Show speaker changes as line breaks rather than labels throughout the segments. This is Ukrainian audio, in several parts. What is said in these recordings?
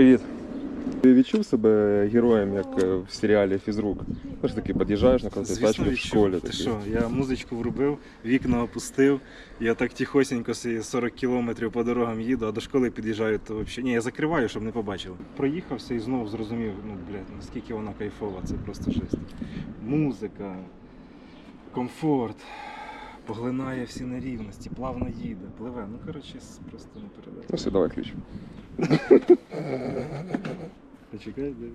Привіт. Ти відчув себе героєм, як е, в серіалі Фізрук? Ну ж таки, під'їжджаєш на концерт тачку в школі.
Ти
такий.
що, я музичку врубив, вікна опустив, я так тихосенько собі 40 кілометрів по дорогам їду, а до школи під'їжджаю, то взагалі. Ні, я закриваю, щоб не побачили. Проїхався і знову зрозумів, ну, блядь, наскільки вона кайфова, це просто жесть. Музика, комфорт, поглинає всі нерівності, плавно їде, пливе. Ну, коротше, просто не передати.
Ну все, давай ключ.
Почекай, де.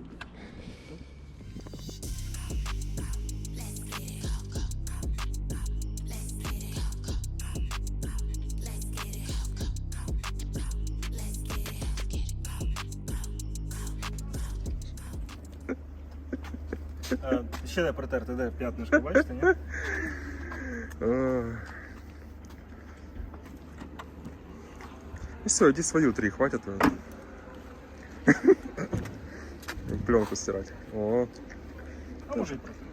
Ще не протерти, де п'ятнишко, бачите, ні?
А. Ну все, иди свою три, хватит. Пленку стирать. О,
А може й протерти.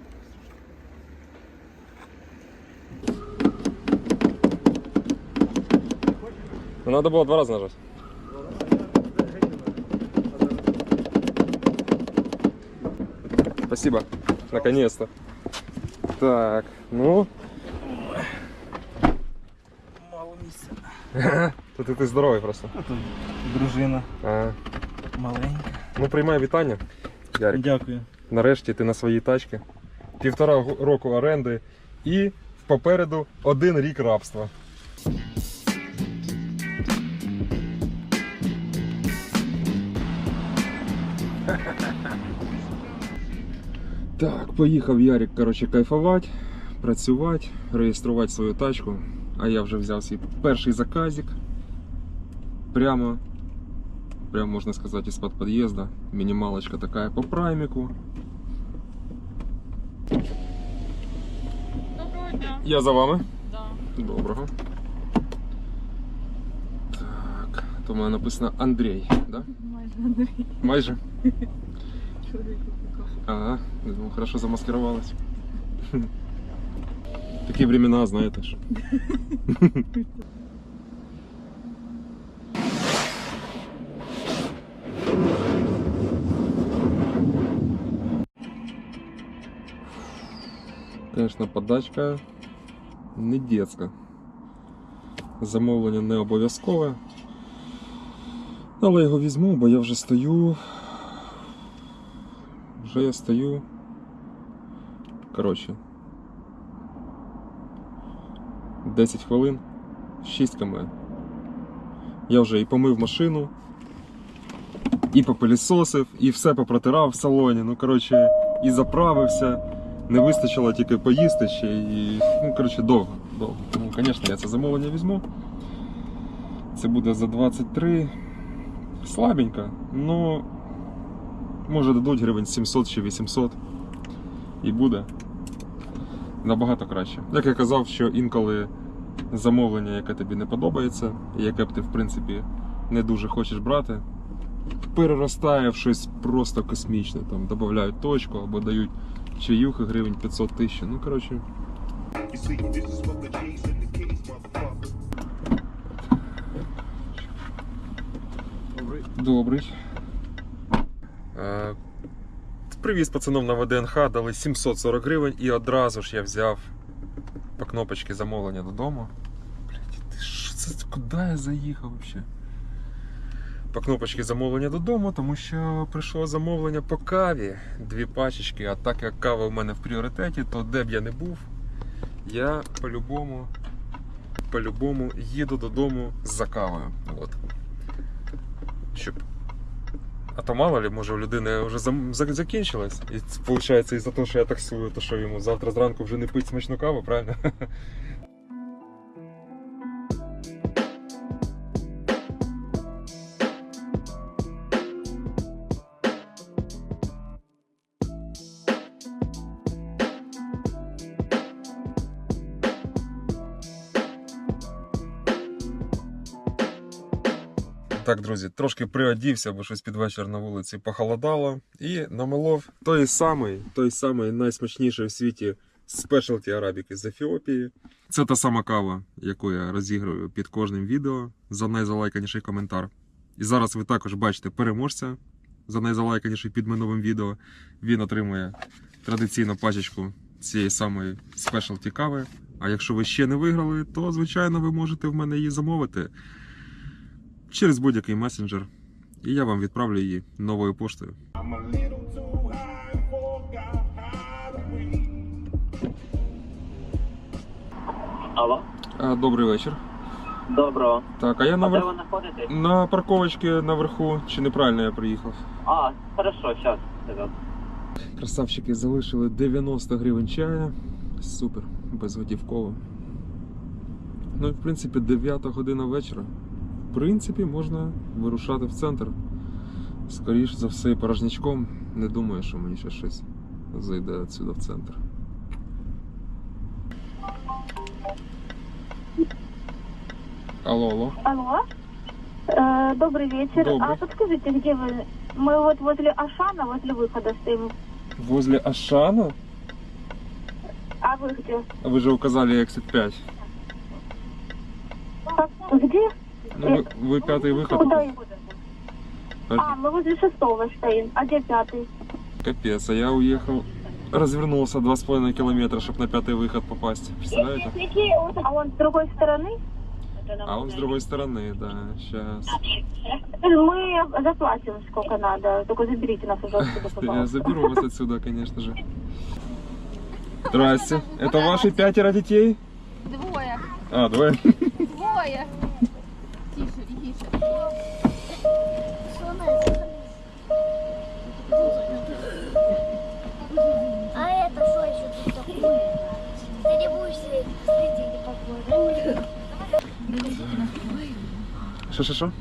ну надо было два раза нажать. Спасибо. Наконец-то. Так, ну, тут ти здоровий просто.
А тут дружина
А,
маленька.
ну приймай вітання. Ярик.
Дякую.
Нарешті ти на своїй тачці. Півтора року оренди і попереду один рік рабства. Так, поїхав Ярик, коротше, кайфувати, працювати, реєструвати свою тачку. А я вже взяв свій перший заказик. Прямо, прямо можна сказати, із-під під'їзду. Мінімалочка така по прайміку.
Доброго дня.
Я за вами.
Да.
Доброго. Так, то в мене написано Андрій, да?
Майже Андрій.
Майже.
Чоловік.
Ага, ну, хорошо замаскировалась. Такі времена, знаєте що. Конечно, подачка не детська. Замовлення не обов'язкове. Але його візьму, бо я вже стою. Вже я стою. Коротше. 10 хвилин, 6 км. Я вже і помив машину, і попилісосив, і все попротирав в салоні. Ну, коротше, і заправився. Не вистачило тільки поїсти ще і. Ну, коротше, довго. довго. Тому, звісно, я це замовлення візьму. Це буде за 23. Слабенько, ну може дадуть гривень 700 чи 800 і буде набагато краще. Як я казав, що інколи замовлення, яке тобі не подобається, яке б ти в принципі не дуже хочеш брати, переростає в щось просто космічне. Там додають точку або дають чаюхи гривень 500 тисяч. Ну коротше.
Motherfucker.
Добрий. Е, Привіз пацанам на ВДНХ, дали 740 гривень і одразу ж я взяв по кнопочці замовлення додому. Блять, це? Куди я заїхав взагалі? По кнопочці замовлення додому, тому що прийшло замовлення по каві. Дві пачечки, а так як кава в мене в пріоритеті, то де б я не був, я по-любому, по-любому їду додому за кавою. От щоб. А то мало ли, може у людини вже закінчилось. І виходить, із-за того, що я таксую, то що йому завтра зранку вже не пить смачну каву, правильно? Так, друзі, трошки приодівся, бо щось під вечір на вулиці похолодало. І намолов той самий, той самий найсмачніший в світі спешалті арабіки з Ефіопії. Це та сама кава, яку я розіграю під кожним відео за найзалайканіший коментар. І зараз ви також бачите переможця за найзалайканіший під минулим відео. Він отримує традиційну пачечку цієї самої спешалті кави. А якщо ви ще не виграли, то звичайно ви можете в мене її замовити через будь-який месенджер. І я вам відправлю її новою поштою.
Алло,
добрий вечір.
доброго.
Так, а я
А де ви знаходитесь?
на парковочці наверху. Чи неправильно я приїхав?
А, хорошо. Вперед.
Красавчики залишили 90 гривень чая. Супер, безготівково. Ну і в принципі 9 година вечора В принципі, можна вирушати в центр. Скоріш за все, порожнячком. Не думаю, що мені ще щось зайде отсюда в центр. Алло, алло.
Алло. Э, добрый вечер.
Добрый.
А подскажите, где вы? Мы вот возле Ашана, возле выхода стоим.
Возле Ашана?
А вы где?
Вы же указали Exit 5.
Как- Где?
Ну, вы, вы пятый выход.
Куда? А, мы возле шестого стоим. А где пятый?
Капец, а я уехал, развернулся 2,5 километра, чтобы на пятый выход попасть. Представляете?
А он с другой стороны?
А он с другой стороны, да, сейчас.
Мы заплатим сколько надо. Только заберите нас уже отсюда,
Я
пожалуйста.
заберу вас отсюда, конечно же. Здрасте. Это ваши пятеро детей?
Двоє.
А, двое.
Двоє.
А это что еще тут такое? Ты не будешь следить погоды.
Что, что, что?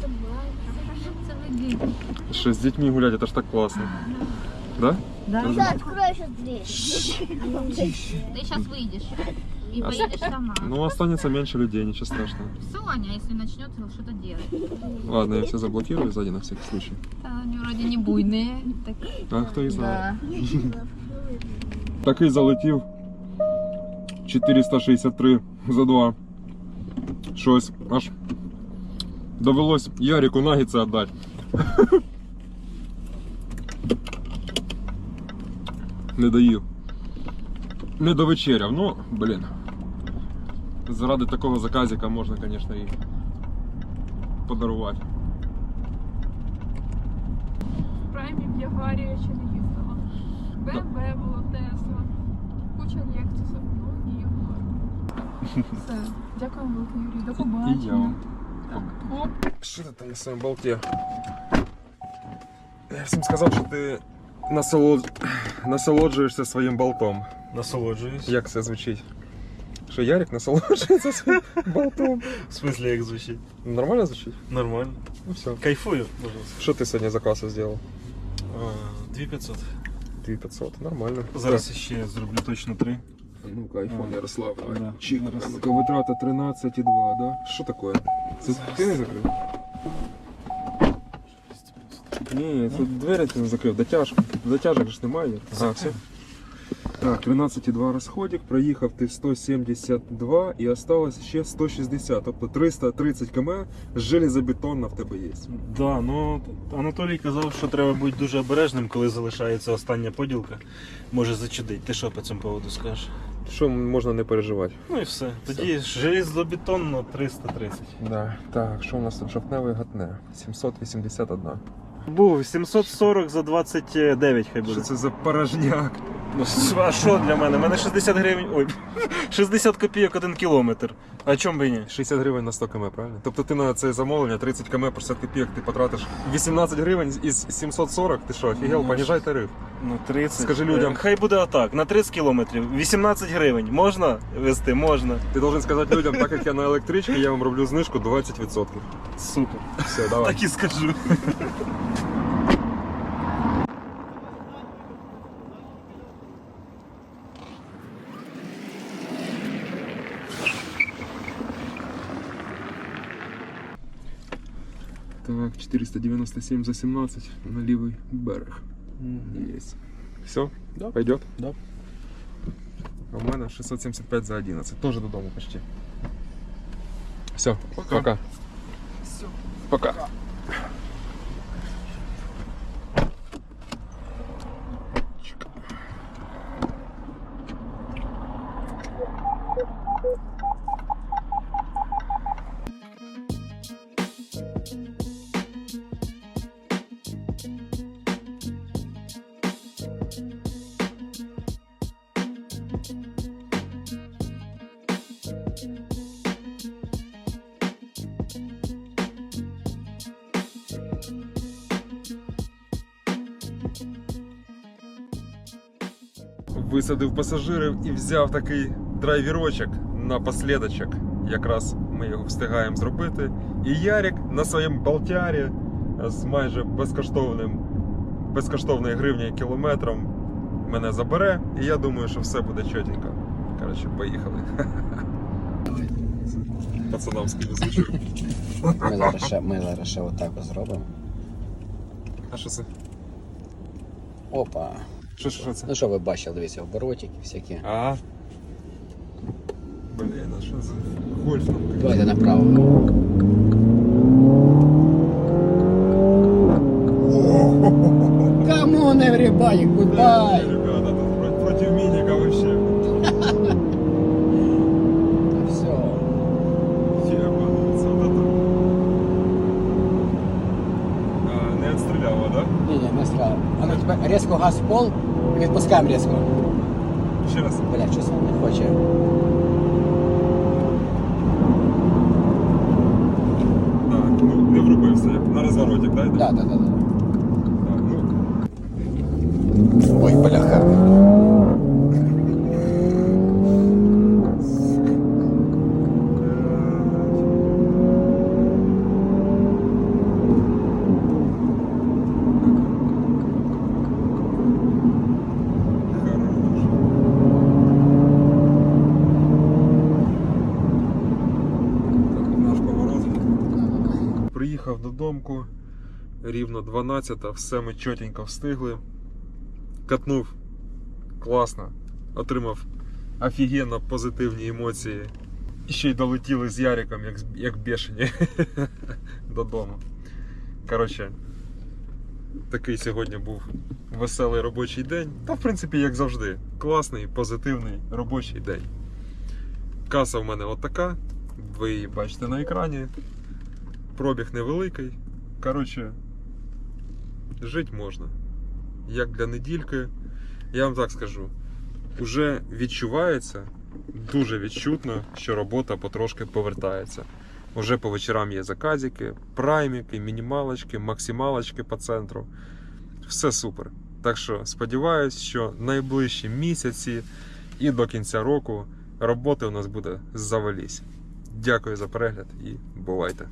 Собаку. Це ви
Что, с детьми гулять, это ж так классно. Да?
Да, открой сейчас дверь.
Ты сейчас выйдешь и
А
поедешь сама.
Ну, останется меньше людей, ничего страшного.
Соня, если начнет что-то делать.
Ладно, я все заблокирую сзади на всякий случай.
Да, они вроде не буйные. Так,
А хто і знає.
да.
Такий залетів 463 за 2. Щось аж довелось Ярику нагіце віддати. Не доїв. Не довечеряв. Ну, блін. Заради такого заказика можна, звісно, і подарувати.
В праймі в Ягуарі я ще не їздила. БМВ було, Тесла. Куча Лексусів, ну і Ягуар. Все. Дякую, великий Юрій. До побачення.
І я вам.
Так. Оп.
Що ти там на своєму болті? Я всім сказав, що ти насолод... насолоджуєшся своїм болтом.
Насолоджуюсь.
Як це звучить? Що Ярик насолоджується своїм болтом?
В смысле, як звучить?
Нормально звучить?
Нормально.
Ну все.
Кайфую, пожалуйста.
Що ти сьогодні за касу зробив?
А, 2500.
2500, нормально.
Зараз ще зроблю точно 3.
Ну-ка, айфон
А.
Ярослав.
Да.
Чик. Ну-ка, витрата 13,2, да? Що таке? Це ти не закрив? Ні, тут двері ти не закрив, дотяжка. Дотяжок ж немає. А, все. Так, 13,2 розходик, проїхав ти 172 і осталось ще 160, тобто 330 км железобетонна в тебе є.
Да, ну Анатолій казав, що треба бути дуже обережним, коли залишається остання поділка. Може зачудить. Ти що по цьому поводу скажеш?
Що можна не переживати?
Ну і все. Тоді железобетонно 330.
Да. Так, що у нас тут жовтневе гатне? 781.
Був 740 за 29 хай буде.
Що це за порожняк?
Ну, а що для мене? У мене 60 гривень. Ой, 60 копійок один кілометр. А чому би і ні?
60 гривень на 100 км, правильно? Тобто ти на це замовлення 30 км по 60 копійок ти потратиш 18 гривень із 740, ти що, офігел,
Ну,
поніжай тариф.
Ну, 30.
Скажи людям.
Е, Хай буде отак. На 30 кілометрів 18 гривень. Можна вести? Можна.
Ти должен сказати людям, так як я на електричці, я вам роблю знижку 20%.
Супер.
Все, давай.
Так і скажу.
497 за 17 на лівий берег. Есть. Все?
Да.
Пойдет?
Да.
А у мене 675 за 11. Тоже додому почти. Все,
Пока.
пока.
Все.
Пока. Висадив пасажирів і взяв такий драйвірочок напослідочок. Якраз ми його встигаємо зробити. І Ярик на своєму болтярі з майже безкоштовним, безкоштовною гривнею кілометром мене забере, і я думаю, що все буде чотенько. Коротше, поїхали. Пацанамський візочок.
Ми зараз ще, ми зараз ще отак зробимо.
А що це?
Опа.
Що, що це?
Ну що ви бачили, дивіться, оборотики всякі.
А. Блін, а що це? Гольф там.
Давайте направо. Камон, everybody, goodbye! тебе різко газ в пол, відпускаємо різко.
Ще раз.
Бля, щось він не хоче.
Так, ну, не врубився. як На розворотик, да? йде?
Так, так, так.
Так, ну,
Ой, бляха.
Приїхав рівно 12, все ми чотенько встигли. Катнув класно, отримав офігенно позитивні емоції. І ще й долетіли з Яриком, як, як бешені додому. Коротше, такий сьогодні був веселий робочий день. Та, в принципі, як завжди, класний, позитивний робочий день. Каса в мене отака. Ви її бачите на екрані. Пробіг невеликий. Коротше, жити можна. Як для недільки, я вам так скажу, уже відчувається, дуже відчутно, що робота потрошки повертається. Уже по вечорам є заказики, прайміки, мінімалочки, максималочки по центру. Все супер. Так що сподіваюсь, що найближчі місяці і до кінця року роботи у нас буде завались. Дякую за перегляд і бувайте!